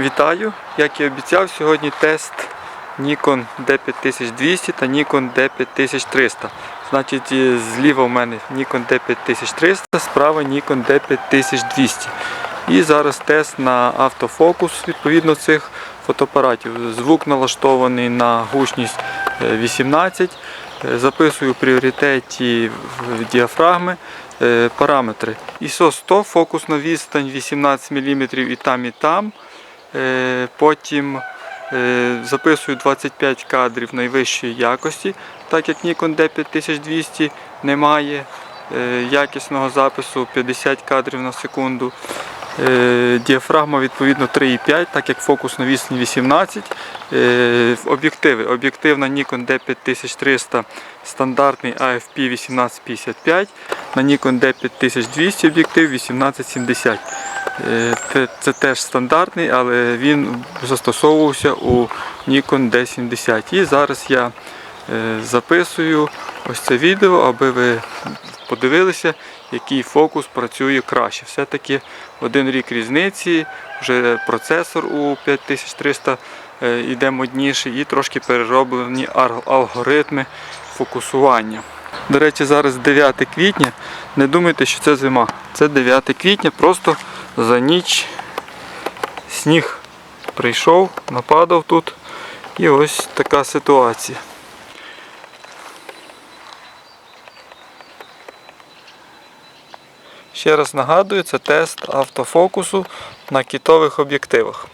Вітаю! Як і обіцяв, сьогодні тест Nikon D5200 та Nikon D5300. Значить, зліва в мене Nikon D5300, справа Nikon D5200. І зараз тест на автофокус відповідно цих фотоапаратів. Звук налаштований на гучність е, 18. Е, Записую в пріоритеті діафрагми е, параметри. ISO 100, фокусна відстань 18 мм і там, і там. Е, Потім е, записую 25 кадрів найвищої якості, так як Nikon D5200 не має е, якісного запису 50 кадрів на секунду. Діафрагма відповідно 3,5, так як фокус на відстані 18. Е, Об'єктиви. Об'єктив на Nikon D5300 стандартний AFP 1855, на Nikon D5200 об'єктив 1870. Е, Це, теж стандартний, але він застосовувався у Nikon D70. І зараз я е, записую ось це відео, аби ви подивилися, який фокус працює краще. Все-таки один рік різниці, вже процесор у 5300 е, йде модніший і трошки перероблені алгоритми фокусування. До речі, зараз 9 квітня. Не думайте, що це зима. Це 9 квітня, просто за ніч сніг прийшов, нападав тут. І ось така ситуація. Ще раз нагадую, це тест автофокусу на кітових об'єктивах.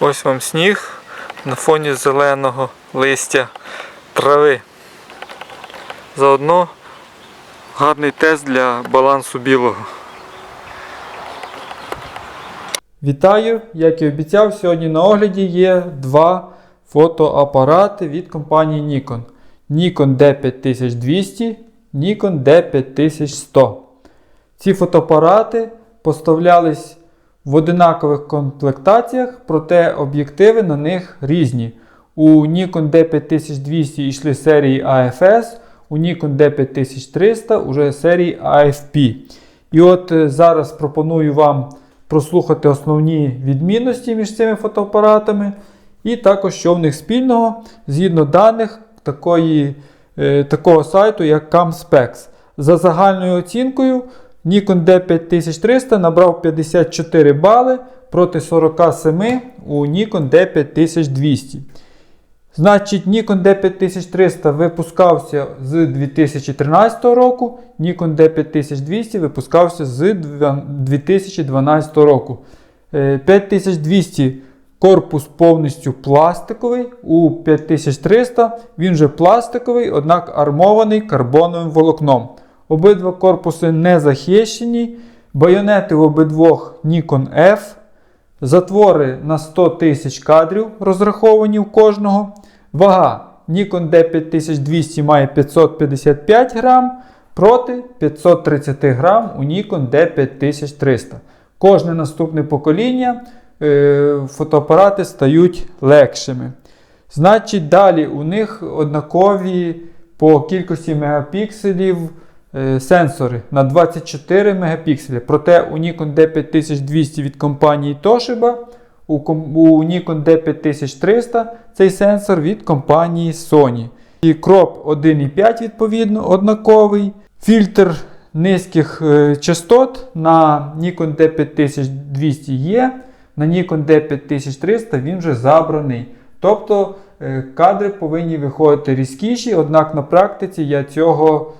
Ось вам сніг на фоні зеленого листя трави. Заодно гарний тест для балансу білого. Вітаю! Як і обіцяв, сьогодні на огляді є два фотоапарати від компанії Nikon. Nikon D5200, Nikon D5100. Ці фотоапарати поставлялись в одинакових комплектаціях, проте об'єктиви на них різні. У Nikon D5200 йшли серії AFS, у Nikon D5300 уже серії AFP. І от е, зараз пропоную вам прослухати основні відмінності між цими фотоапаратами, і також що в них спільного згідно даних такої, е, такого сайту, як CamSpecs. За загальною оцінкою, Nikon D5300 набрав 54 бали проти 47 у Nikon D5200. Значить, Nikon D5300 випускався з 2013 року, Nikon D5200 випускався з 2012 року. Е, 5200 корпус повністю пластиковий, у 5300 він же пластиковий, однак армований карбоновим волокном. Обидва корпуси не захищені, байонети в обидвох Nikon F. Затвори на 100 тисяч кадрів розраховані у кожного. Вага Nikon D5200 має 555 грам проти 530 грам у Nikon D5300. Кожне наступне покоління е, фотоапарати стають легшими. Значить, далі у них однакові по кількості мегапікселів сенсори на 24 мегапікселі. Проте у Nikon D5200 від компанії Toshiba, у Nikon D5300 цей сенсор від компанії Sony. І кроп 1,5 відповідно однаковий. Фільтр низьких е, частот на Nikon D5200 є. На Nikon D5300 він вже забраний. Тобто е, кадри повинні виходити різкіші, однак на практиці я цього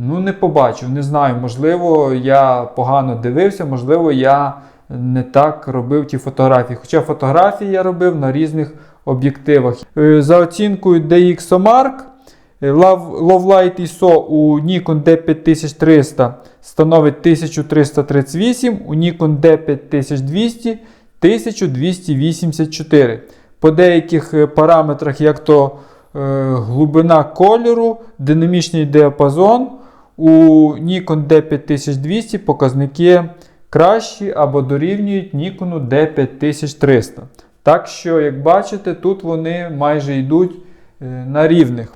ну, не побачив. Не знаю, можливо, я погано дивився, можливо, я не так робив ті фотографії. Хоча фотографії я робив на різних об'єктивах. Е, За оцінкою DxOMark, Е, Love- Light ISO у Nikon D5300 становить 1338, у Nikon D5200 1284. По деяких е, параметрах, як то глибина кольору, динамічний діапазон, у Nikon D5200 показники кращі або дорівнюють Nikon D5300. Так що, як бачите, тут вони майже йдуть е, на рівних.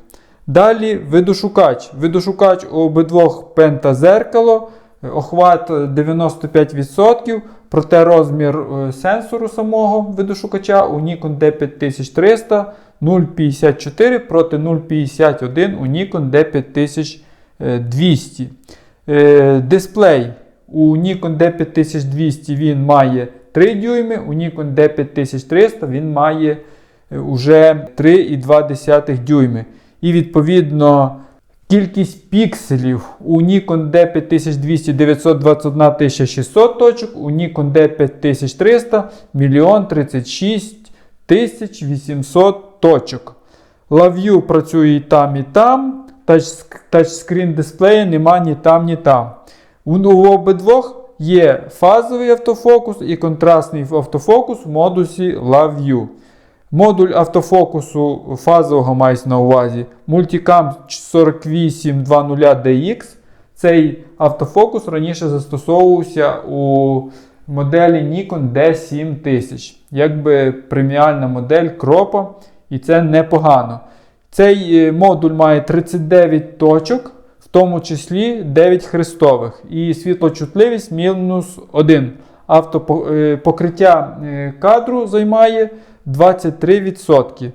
Далі видошукач. Видошукач у обидвох пентазеркало, е, охват е, 95%, проте розмір сенсору самого видошукача у Nikon D5300 0,54 проти 0,51 у Nikon D5300. 200. Е, дисплей у Nikon D5200 він має 3 дюйми, у Nikon D5300 він має е, уже 3,2 дюйми. І відповідно кількість пікселів у Nikon D5200 921 600 точок, у Nikon D5300 мільйон 36 800 точок. Лав'ю працює і там, і там. Тач- Тачскрін дисплея нема ні там, ні там. У, обидвох є фазовий автофокус і контрастний автофокус в модусі LaView. Модуль автофокусу фазового мається на увазі Multicam 4820DX. Цей автофокус раніше застосовувався у моделі Nikon D7000. Якби преміальна модель кропа, і це непогано. Цей е, модуль має 39 точок, в тому числі 9 хрестових, і світлочутливість мінус 1. Автопокриття кадру займає 23%.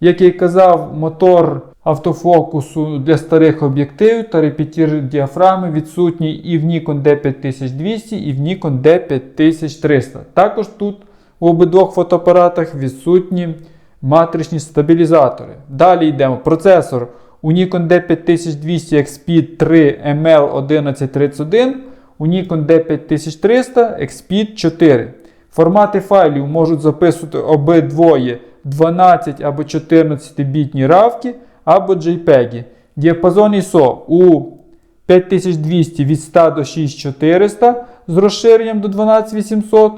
Як я казав, мотор автофокусу для старих об'єктивів та репетір діафрагми відсутній і в Nikon D5200, і в Nikon D5300. Також тут у обидвох фотоапаратах відсутні матричні стабілізатори. Далі йдемо. Процесор у Nikon D5200 XP 3 ML1131, у Nikon D5300 XP 4. Формати файлів можуть записувати обидвоє 12 або 14 бітні равки або JPEG. Діапазон ISO у 5200 від 100 до 6400 з розширенням до 12800,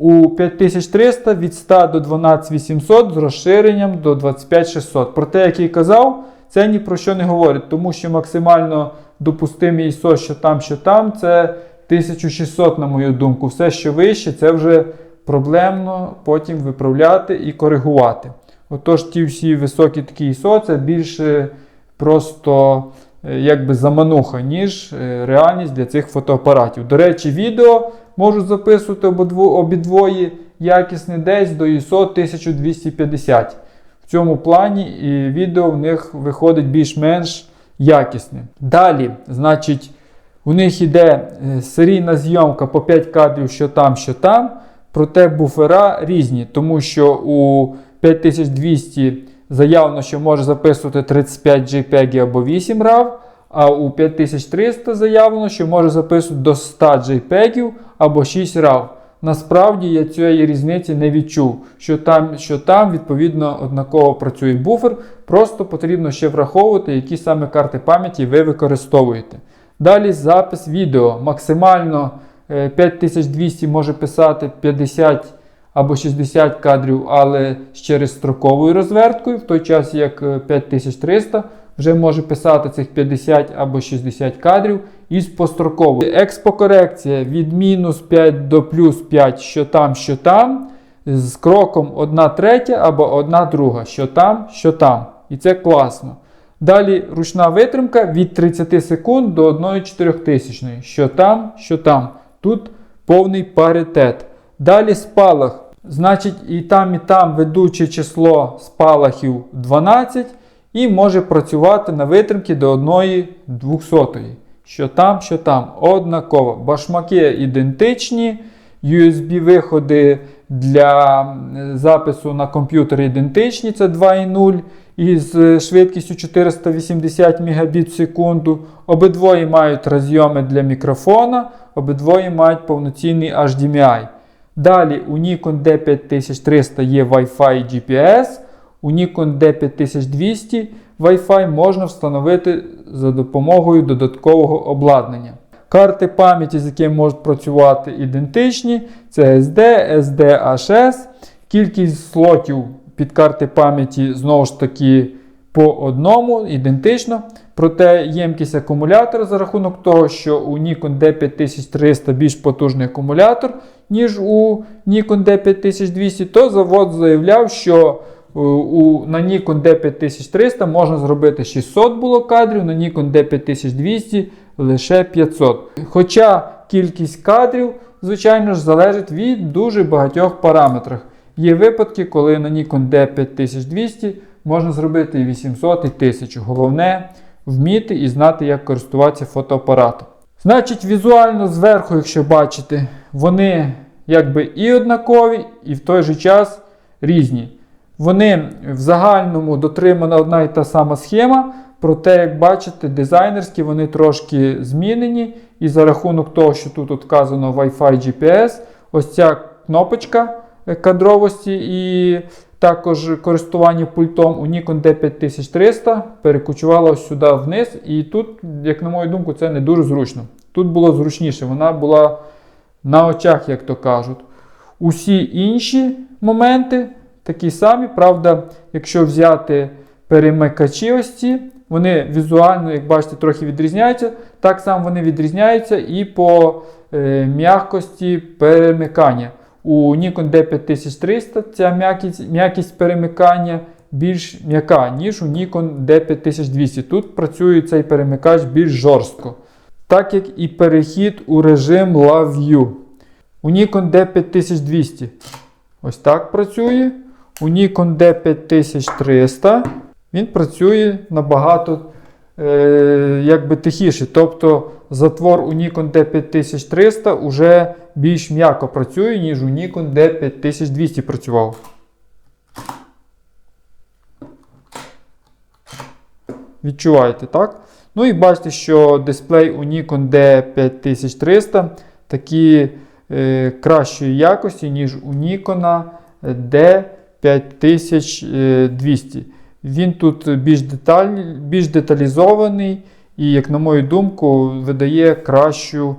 у 5300 від 100 до 12800 з розширенням до 25600. Проте, як я казав, це ні про що не говорить, тому що максимально допустимий ISO, що там, що там, це 1600, на мою думку. Все, що вище, це вже проблемно потім виправляти і коригувати. Отож, ті всі високі такі ISO, це більше просто е, якби замануха, ніж е, реальність для цих фотоапаратів. До речі, відео можуть записувати обидво- обидвоє якісне десь до ISO 1250. В цьому плані і відео в них виходить більш-менш якісне. Далі, значить, у них йде е, серійна зйомка по 5 кадрів, що там, що там. Проте буфера різні, тому що у 5200 заявлено, що може записувати 35 JPEG або 8 RAW, а у 5300 заявлено, що може записувати до 100 JPEG або 6 RAW. Насправді я цієї різниці не відчув, що там, що там відповідно однаково працює буфер. Просто потрібно ще враховувати, які саме карти пам'яті ви використовуєте. Далі запис відео. Максимально е, 5200 може писати 50 або 60 кадрів, але з через строковою розверткою, в той час як е, 5300 вже може писати цих 50 або 60 кадрів із построковою. Експокорекція від мінус 5 до плюс 5, що там, що там, з кроком 1 третя або 1 друга, що там, що там. І це класно. Далі ручна витримка від 30 секунд до 1,4000. Що там, що там. Тут повний паритет. Далі спалах. Значить, і там, і там ведуче число спалахів 12 і може працювати на витримки до 1,200. Що там, що там. Однаково. Башмаки ідентичні. USB-виходи для запису на комп'ютер ідентичні, це 2,0 із е, швидкістю 480 Мбіт в секунду. Обидвоє мають розйоми для мікрофона, обидвоє мають повноцінний HDMI. Далі у Nikon D5300 є Wi-Fi GPS, у Nikon D5200 Wi-Fi можна встановити за допомогою додаткового обладнання. Карти пам'яті, з якими можуть працювати ідентичні, це SD, SD HS. Кількість слотів під карти пам'яті знову ж таки по одному, ідентично. Проте ємкість акумулятора за рахунок того, що у Nikon D5300 більш потужний акумулятор, ніж у Nikon D5200, то завод заявляв, що е, у, на Nikon D5300 можна зробити 600 було кадрів, на Nikon D5200 лише 500. Хоча кількість кадрів, звичайно ж, залежить від дуже багатьох параметрів. Є випадки, коли на Nikon D5200 можна зробити і 800, і 1000. Головне вміти і знати, як користуватися фотоапаратом. Значить, візуально зверху, якщо бачите, вони якби і однакові, і в той же час різні. Вони в загальному дотримана одна і та сама схема, проте, як бачите, дизайнерські вони трошки змінені. І за рахунок того, що тут от вказано Wi-Fi GPS, ось ця кнопочка кадровості і також користування пультом у Nikon D5300 перекочувала сюди вниз. І тут, як на мою думку, це не дуже зручно. Тут було зручніше, вона була на очах, як то кажуть. Усі інші моменти такі самі. Правда, якщо взяти перемикачі ось ці, вони візуально, як бачите, трохи відрізняються. Так само вони відрізняються і по е, м'якості перемикання. У Nikon D5300 ця м'якість, м'якість перемикання більш м'яка, ніж у Nikon D5200. Тут працює цей перемикач більш жорстко. Так як і перехід у режим Love View. У Nikon D5200 ось так працює. У Nikon D5300 він працює набагато якби тихіше. Тобто затвор у Nikon D5300 вже більш м'яко працює, ніж у Nikon D5200 працював. Відчуваєте, так? Ну і бачите, що дисплей у Nikon D5300 такі е, кращої якості, ніж у Nikon D5200. Він тут більш, деталь, більш деталізований і, як на мою думку, видає кращу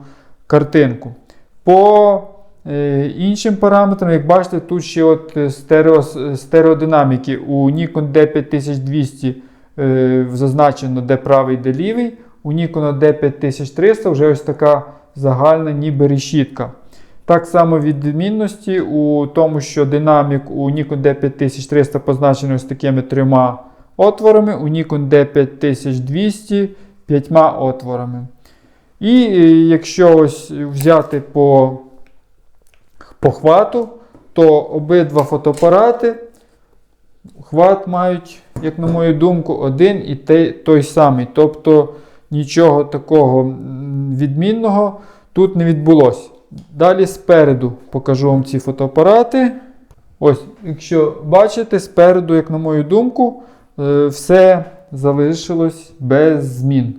картинку. По е, іншим параметрам, як бачите, тут ще от стерео, стереодинаміки. У Nikon D5200 е, зазначено, де правий, де лівий. У Nikon D5300 вже ось така загальна ніби решітка. Так само відмінності у тому, що динамік у Nikon D5300 позначений ось такими трьома отворами, у Nikon D5200 п'ятьма отворами. І е, якщо ось взяти по, по хвату, то обидва фотоапарати хват мають, як на мою думку, один і той, той самий. Тобто нічого такого відмінного тут не відбулося. Далі спереду покажу вам ці фотоапарати. Ось, якщо бачите, спереду, як на мою думку, е, все залишилось без змін.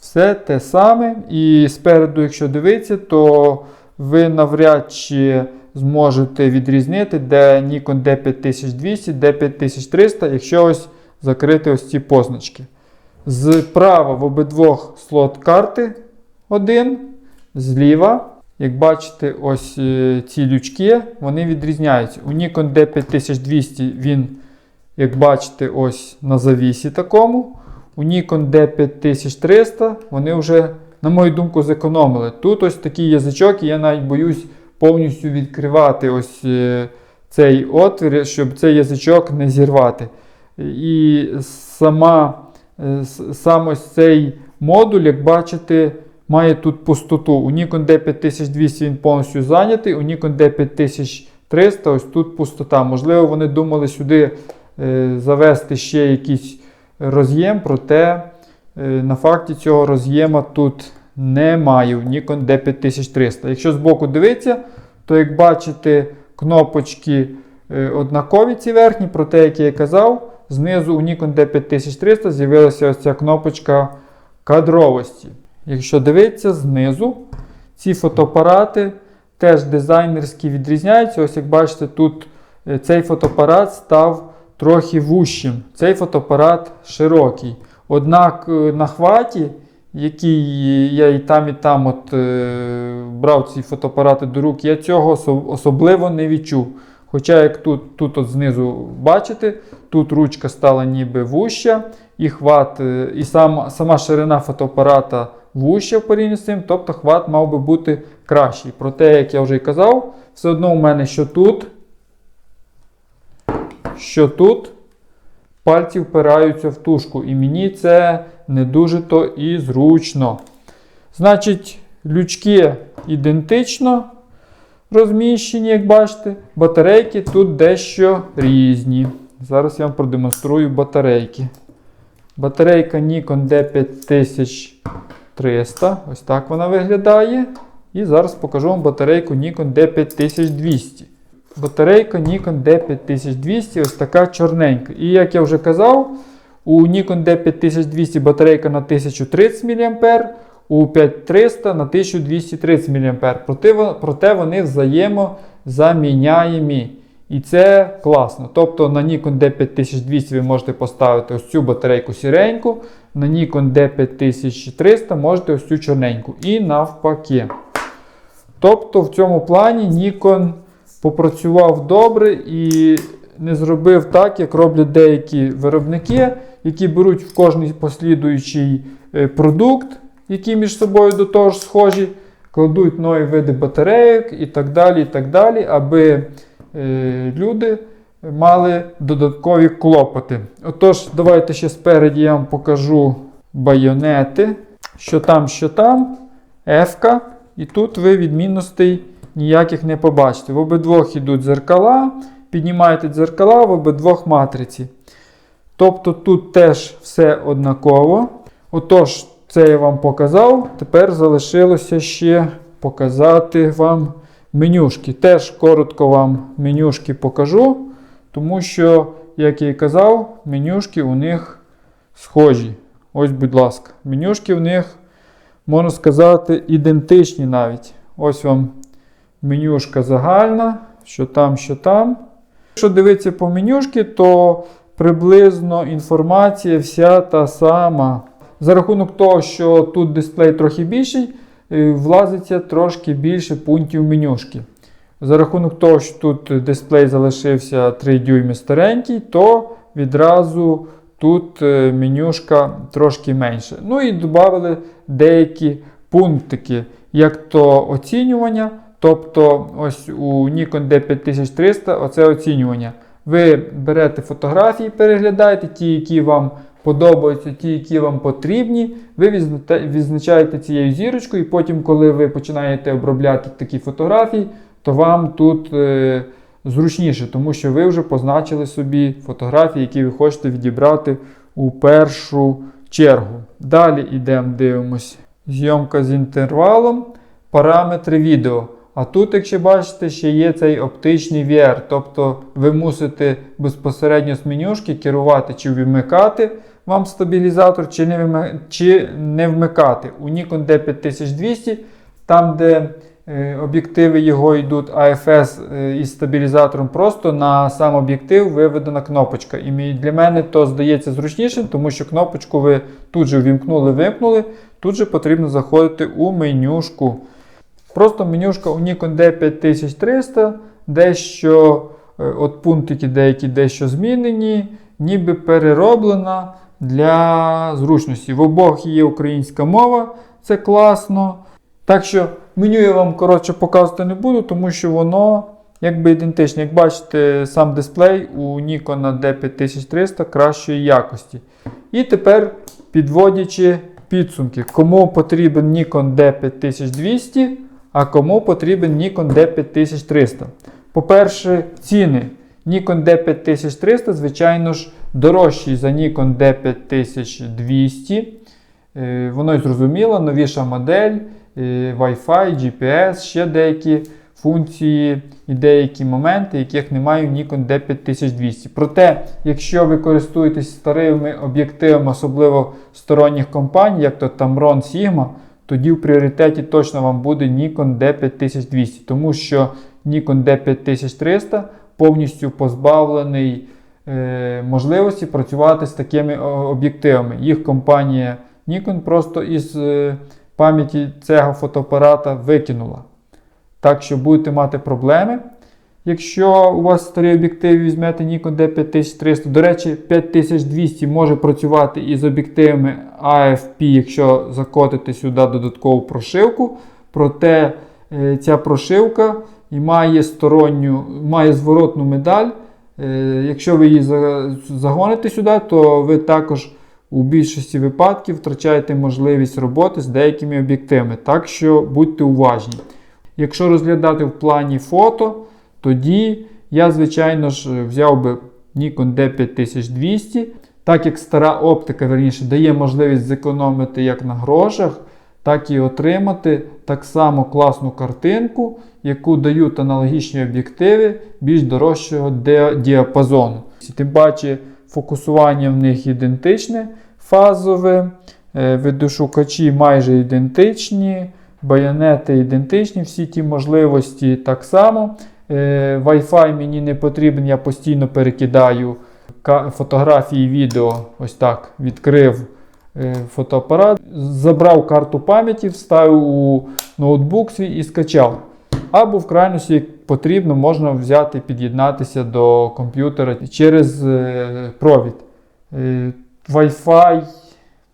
Все те саме. І спереду, якщо дивитися, то ви навряд чи зможете відрізнити, де Nikon D5200, D5300, якщо ось закрити ось ці позначки. Зправа в обидвох слот карти один. Зліва, як бачите, ось е, ці лючки, вони відрізняються. У Nikon D5200 він, як бачите, ось на завісі такому. У Nikon D5300 вони вже, на мою думку, зекономили. Тут ось такий язичок, і я навіть боюсь повністю відкривати ось е, цей отвір, щоб цей язичок не зірвати. І сама, е, сам ось цей модуль, як бачите, має тут пустоту. У Nikon D5200 він повністю зайнятий, у Nikon D5300 ось тут пустота. Можливо, вони думали сюди е, завести ще якийсь роз'єм, проте е, на факті цього роз'єма тут немає у Nikon D5300. Якщо збоку дивитися, то як бачите, кнопочки е, однакові ці верхні, проте, як я і казав, знизу у Nikon D5300 з'явилася ось ця кнопочка кадровості. Якщо дивитися знизу, ці фотоапарати теж дизайнерські відрізняються. Ось як бачите, тут е, цей фотоапарат став трохи вущим. Цей фотоапарат широкий. Однак е, на хваті, який я і там, і там от, е, брав ці фотоапарати до рук, я цього особливо не відчув. Хоча, як тут, тут от знизу бачите, тут ручка стала ніби вуща, і хват, е, і сам, сама ширина фотоапарата вуща в порівнянні з цим, тобто хват мав би бути кращий. Проте, як я вже й казав, все одно у мене що тут, що тут пальці впираються в тушку, і мені це не дуже то і зручно. Значить, лючки ідентично розміщені, як бачите. Батарейки тут дещо різні. Зараз я вам продемонструю батарейки. Батарейка Nikon D5300. Ось так вона виглядає. І зараз покажу вам батарейку Nikon D5200. Батарейка Nikon D5200 ось така чорненька. І як я вже казав, у Nikon D5200 батарейка на 1030 мА, у 5300 на 1230 мА. Проте вони взаємозаміняємі. І це класно. Тобто на Nikon D5200 ви можете поставити ось цю батарейку сіреньку, на Nikon D5300 можете ось цю чорненьку. І навпаки. Тобто в цьому плані Nikon попрацював добре і не зробив так, як роблять деякі виробники, які беруть в кожний послідуючий е, продукт, які між собою до того ж схожі, кладуть нові види батарейок і так далі, і так далі, аби люди мали додаткові клопоти. Отож, давайте ще спереді я вам покажу байонети, що там, що там, F-ка. І тут ви відмінностей ніяких не побачите. В обидвох йдуть дзеркала, піднімаєте дзеркала в обидвох матриці. Тобто тут теж все однаково. Отож, це я вам показав. Тепер залишилося ще показати вам менюшки. Теж коротко вам менюшки покажу, тому що, як я і казав, менюшки у них схожі. Ось, будь ласка, менюшки в них, можна сказати, ідентичні навіть. Ось вам менюшка загальна, що там, що там. Якщо дивитися по менюшки, то приблизно інформація вся та сама. За рахунок того, що тут дисплей трохи більший, влазиться трошки більше пунктів менюшки. За рахунок того, що тут дисплей залишився 3 дюйми старенький, то відразу тут е, менюшка трошки менше. Ну і додали деякі пунктики, як то оцінювання. Тобто, ось у Nikon D5300 оце оцінювання. Ви берете фотографії, переглядаєте ті, які вам подобаються, ті, які вам потрібні. Ви відзначаєте цією зірочкою, і потім, коли ви починаєте обробляти такі фотографії, то вам тут е, зручніше, тому що ви вже позначили собі фотографії, які ви хочете відібрати у першу чергу. Далі йдемо, дивимось. Зйомка з інтервалом, параметри відео. А тут, якщо бачите, ще є цей оптичний VR, тобто ви мусите безпосередньо з менюшки керувати, чи вмикати вам стабілізатор, чи не, вми- чи не вмикати. У Nikon D5200, там, де е, об'єктиви його йдуть AFS е, із стабілізатором, просто на сам об'єктив виведена кнопочка. І для мене то здається зручнішим, тому що кнопочку ви тут же ввімкнули, вимкнули, тут же потрібно заходити у менюшку. Просто менюшка у Nikon D5300, дещо е, от пунктики деякі дещо змінені, ніби перероблена для зручності. В обох є українська мова, це класно. Так що меню я вам коротше показувати не буду, тому що воно якби ідентичне. Як бачите, сам дисплей у Nikon D5300 кращої якості. І тепер підводячи підсумки, кому потрібен Nikon D5200, а кому потрібен Nikon D5300. По-перше, ціни. Nikon D5300, звичайно ж, дорожчий за Nikon D5200. Е, Воно й зрозуміло, новіша модель, е, Wi-Fi, GPS, ще деякі функції і деякі моменти, яких немає в Nikon D5200. Проте, якщо ви користуєтесь старими об'єктивами, особливо сторонніх компаній, як то Tamron Sigma, тоді в пріоритеті точно вам буде Nikon D5200, тому що Nikon D5300 повністю позбавлений е, можливості працювати з такими об'єктивами. Їх компанія Nikon просто із е, пам'яті цього фотоапарата викинула. Так що будете мати проблеми. Якщо у вас старий об'єктив візьмете Nikon D5300, до речі, 5200 може працювати із об'єктивами AFP, якщо закотити сюди додаткову прошивку. Проте е, ця прошивка і має сторонню, має зворотну медаль. Е, Якщо ви її загоните сюди, то ви також у більшості випадків втрачаєте можливість роботи з деякими об'єктивами. Так що будьте уважні. Якщо розглядати в плані фото, тоді я, звичайно ж, взяв би Nikon D5200, так як стара оптика верніше, дає можливість зекономити як на грошах, так і отримати так само класну картинку, яку дають аналогічні об'єктиви більш дорожчого діапазону. Тим паче фокусування в них ідентичне, фазове, е, видошукачі майже ідентичні, байонети ідентичні, всі ті можливості так само. Е, Wi-Fi мені не потрібен, я постійно перекидаю фотографії, відео. Ось так відкрив е, фотоапарат, забрав карту пам'яті, вставив у ноутбук свій і скачав. Або в крайності, як потрібно, можна взяти, під'єднатися до комп'ютера через е, провід. Е, Wi-Fi.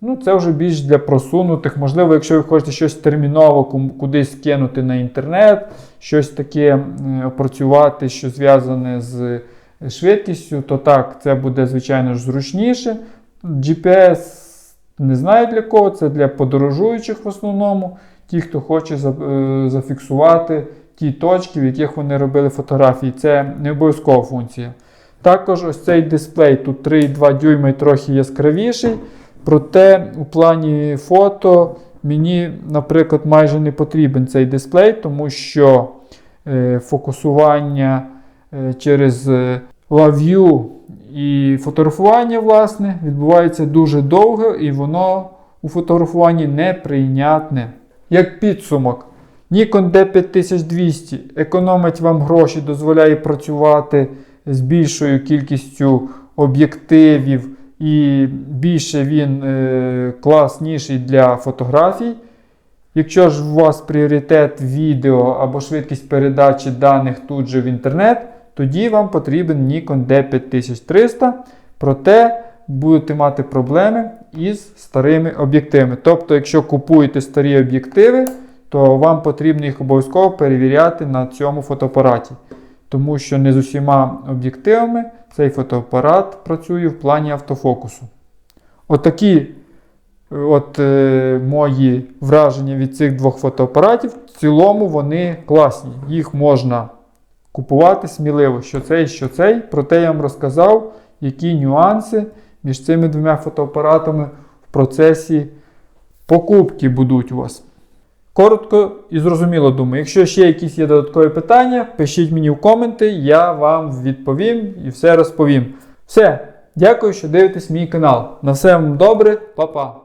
Ну, це вже більш для просунутих. Можливо, якщо ви хочете щось терміново кудись кинути на інтернет, щось таке е, опрацювати, що зв'язане з швидкістю, то так, це буде, звичайно ж, зручніше. GPS не знаю для кого, це для подорожуючих в основному, ті, хто хоче е, зафіксувати ті точки, в яких вони робили фотографії. Це не обов'язкова функція. Також ось цей дисплей, тут 3,2 дюйма і трохи яскравіший. Проте у плані фото мені, наприклад, майже не потрібен цей дисплей, тому що е, фокусування е, через LaView і фотографування, власне, відбувається дуже довго, і воно у фотографуванні неприйнятне. Як підсумок, Nikon D5200 економить вам гроші, дозволяє працювати з більшою кількістю об'єктивів, і більше він е, класніший для фотографій. Якщо ж у вас пріоритет відео або швидкість передачі даних тут же в інтернет, тоді вам потрібен Nikon D5300, проте будете мати проблеми із старими об'єктивами. Тобто, якщо купуєте старі об'єктиви, то вам потрібно їх обов'язково перевіряти на цьому фотоапараті. Тому що не з усіма об'єктивами цей фотоапарат працює в плані автофокусу. Отакі от, е, мої враження від цих двох фотоапаратів. В цілому вони класні. Їх можна купувати сміливо, що цей, що цей. Проте я вам розказав, які нюанси між цими двома фотоапаратами в процесі покупки будуть у вас. Коротко і зрозуміло думаю. Якщо ще якісь є додаткові питання, пишіть мені в коменти, я вам відповім і все розповім. Все, дякую, що дивитесь мій канал. На все вам добре, па-па!